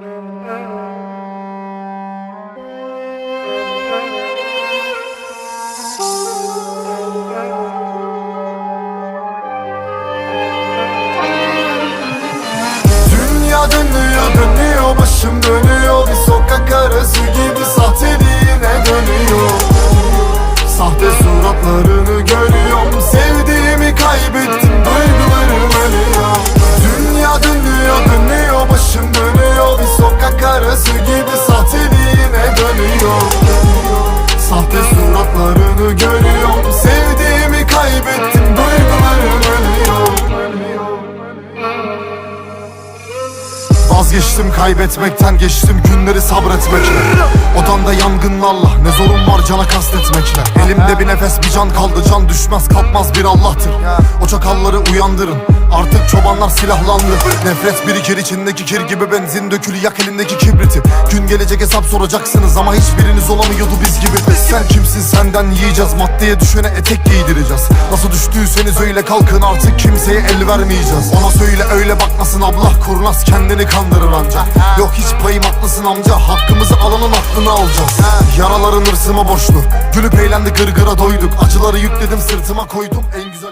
Dönüyor dönüyor başım dönüyor. Bir sokak arası gibi sahteliğine dönüyor Sahte suratlarını görüyorum. Sevdiğimi kaybettim duygularım ölüyor. Vazgeçtim kaybetmekten geçtim günleri sabretmekle. Odamda yangınlarla ne zorum var cana kastetmekle. Elimde bir nefes bir can kaldı can düşmez kalkmaz bir Allah'tır. O çakalları uyandırın artık çobanlar silahlandı. Nefret birikir içindeki kir gibi benzin dökülü yak elindeki kibriti. Gün gelecek hesap soracaksınız ama hiçbiriniz olamıyordu biz gibi. Sen kimsin senden yiyeceğiz. Maddeye düşene etek giydireceğiz. Nasıl düştüyseniz öyle kalkın artık kimseye el vermeyeceğiz. Ona söyle öyle bakmasın. Abla kurnaz kendini kandırır anca. Yok hiç payım haklısın amca. Hakkımızı alanın aklını alacağız. Yaraların hırsıma boşlu Gülüp eğlendik gırgıra doyduk. Acıları yükledim sırtıma koydum. En güzel